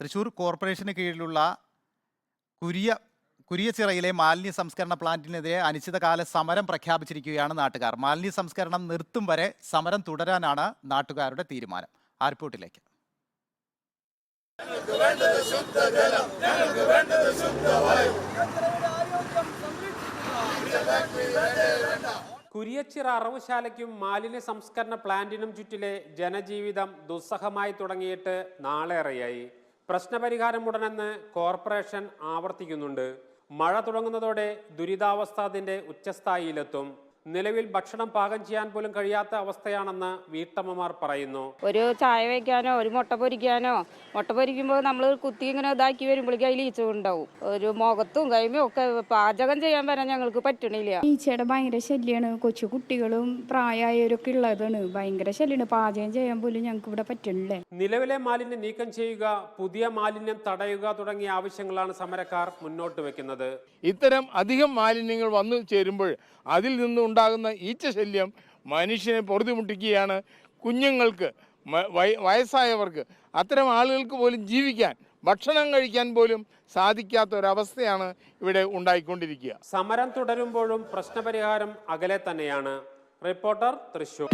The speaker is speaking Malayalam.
തൃശൂർ കോർപ്പറേഷന് കീഴിലുള്ള കുരിയ കുരിയച്ചിറയിലെ മാലിന്യ സംസ്കരണ പ്ലാന്റിനെതിരെ അനിശ്ചിതകാല സമരം പ്രഖ്യാപിച്ചിരിക്കുകയാണ് നാട്ടുകാർ. മാലിന്യ സംസ്കരണം നിർത്തും വരെ സമരം തുടരാനാണ് നാട്ടുകാരുടെ തീരുമാനം. ആ റിപ്പോർട്ടിലേക്ക്. കുരിയച്ചിറ അറവുശാലയ്ക്കും മാലിന്യ സംസ്കരണ പ്ലാന്റിനും ചുറ്റിലെ ജനജീവിതം ദുസ്സഹമായി തുടങ്ങിയിട്ട് നാളേറെയായി. പ്രശ്നപരിഹാരം ഉടനെന്ന് കോർപ്പറേഷൻ ആവർത്തിക്കുന്നുണ്ട്. മഴ തുടങ്ങുന്നതോടെ ദുരിതാവസ്ഥ അതിന്റെ ഉച്ചസ്ഥായിയിലെത്തും. നിലവിൽ ഭക്ഷണം പാകം ചെയ്യാൻ പോലും കഴിയാത്ത അവസ്ഥയാണെന്ന് വീട്ടമ്മമാർ പറയുന്നു. ഒരു ചായ വയ്ക്കാനോ ഒരു മുട്ട പൊരിക്കാനോ മുട്ട പൊരിക്കുമ്പോൾ നമ്മൾ കുത്തി ഇങ്ങനെ ഇതാക്കി വരുമ്പോഴേക്കും അതിൽ ഈച്ച ഉണ്ടാവും. ഒരു മുഖത്തും കൈമയും ഒക്കെ പാചകം ചെയ്യാൻ വരാൻ ഞങ്ങൾക്ക് പറ്റണില്ല. ഈച്ചയുടെ ഭയങ്കര ശല്യമാണ് കൊച്ചു കുട്ടികളും പ്രായമായവരൊക്കെ ഉള്ളതാണ്. ഭയങ്കര ശല്യമാണ് പാചകം ചെയ്യാൻ പോലും ഞങ്ങൾക്ക് ഇവിടെ പറ്റണില്ലേ. നിലവിലെ മാലിന്യം നീക്കം ചെയ്യുക പുതിയ മാലിന്യം തടയുക തുടങ്ങിയ ആവശ്യങ്ങളാണ് സമരക്കാർ മുന്നോട്ട് വെക്കുന്നത്. ഇത്തരം അധികം മാലിന്യങ്ങൾ വന്നു ചേരുമ്പോൾ അതിൽ നിന്നുണ്ടാകുന്ന ഈച്ചശല്യം മനുഷ്യനെ പൊറുതിമുട്ടിക്കുകയാണ് കുഞ്ഞുങ്ങൾക്ക് വയസ്സായവർക്ക്. അത്തരം ആളുകൾക്ക് പോലും ജീവിക്കാൻ ഭക്ഷണം കഴിക്കാൻ പോലും സാധിക്കാത്ത ഒരവസ്ഥയാണ് ഇവിടെ ഉണ്ടായിക്കൊണ്ടിരിക്കുക. സമരം തുടരുമ്പോഴും പ്രശ്നപരിഹാരം അകലെ തന്നെയാണ്. റിപ്പോർട്ടർ തൃശൂർ.